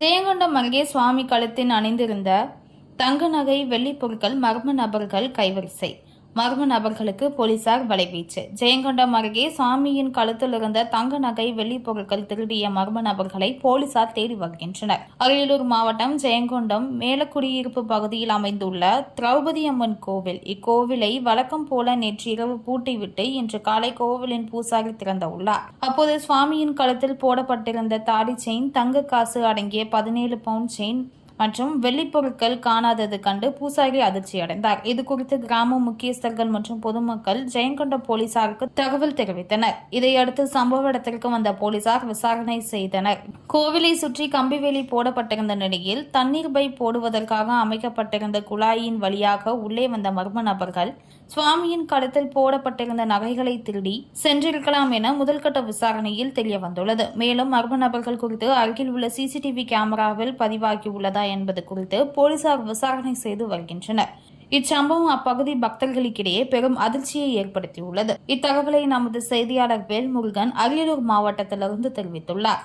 ஜெயங்கொண்டம் அருகே சுவாமி கழுத்தின் அணிந்திருந்த தங்க நகை வெள்ளிப் பொருட்கள் மர்ம நபர்கள் கைவரிசை. மர்ம நபர்களுக்கு போலீசார் வலைவீச்சு ஜெயங்கொண்டம் அருகே சுவாமியின் கழுத்தில் இருந்த தங்க நகை வெள்ளி பொருட்கள் திருடிய மர்ம நபர்களை போலீசார் தேடி வருகின்றனர். அரியலூர் மாவட்டம் ஜெயங்கொண்டம் மேலக்குடியிருப்பு பகுதியில் அமைந்துள்ள திரௌபதி அம்மன் கோவில். இக்கோவிலை வழக்கம் போல நேற்று இரவு பூட்டிவிட்டு இன்று காலை கோவிலின் பூசாரி திறந்துள்ளார். அப்போது சுவாமியின் கழுத்தில் போடப்பட்டிருந்த தாடி செயின் தங்க காசு அடங்கிய பதினேழு பவுண்ட் செயின் மற்றும் வெள்ளிப்பொருட்கள் காணாதது கண்டு பூசாரி அதிர்ச்சி அடைந்தார். இது குறித்து கிராம முக்கியஸ்தர்கள் மற்றும் பொதுமக்கள் ஜெயங்கொண்டம் போலீசாருக்கு தகவல் தெரிவித்தனர். இதையடுத்து சம்பவ இடத்திற்கு வந்த போலீசார் விசாரணை செய்தனர். கோவிலை சுற்றி கம்பிவேலி போடப்பட்டிருந்த நிலையில் தண்ணீர் பை போடுவதற்காக அமைக்கப்பட்டிருந்த குழாயின் வழியாக உள்ளே வந்த மர்ம நபர்கள் சுவாமியின் கழுத்தில் போடப்பட்டிருந்த நகைகளை திருடி சென்றிருக்கலாம் என முதல்கட்ட விசாரணையில் தெரிய வந்துள்ளது மேலும் மர்ம நபர்கள் குறித்து அருகில் உள்ள சிசிடிவி கேமராவில் பதிவாகியுள்ளதா என்பது குறித்து போலீசார் விசாரணை செய்து வருகின்றனர். இச்சம்பவம் அப்பகுதி பக்தர்களுக்கிடையே பெரும் அதிர்ச்சியை ஏற்படுத்தியுள்ளது. இத்தகவலை நமது செய்தியாளர் வேல்முருகன் அரியலூர் மாவட்டத்திலிருந்து தெரிவித்துள்ளார்.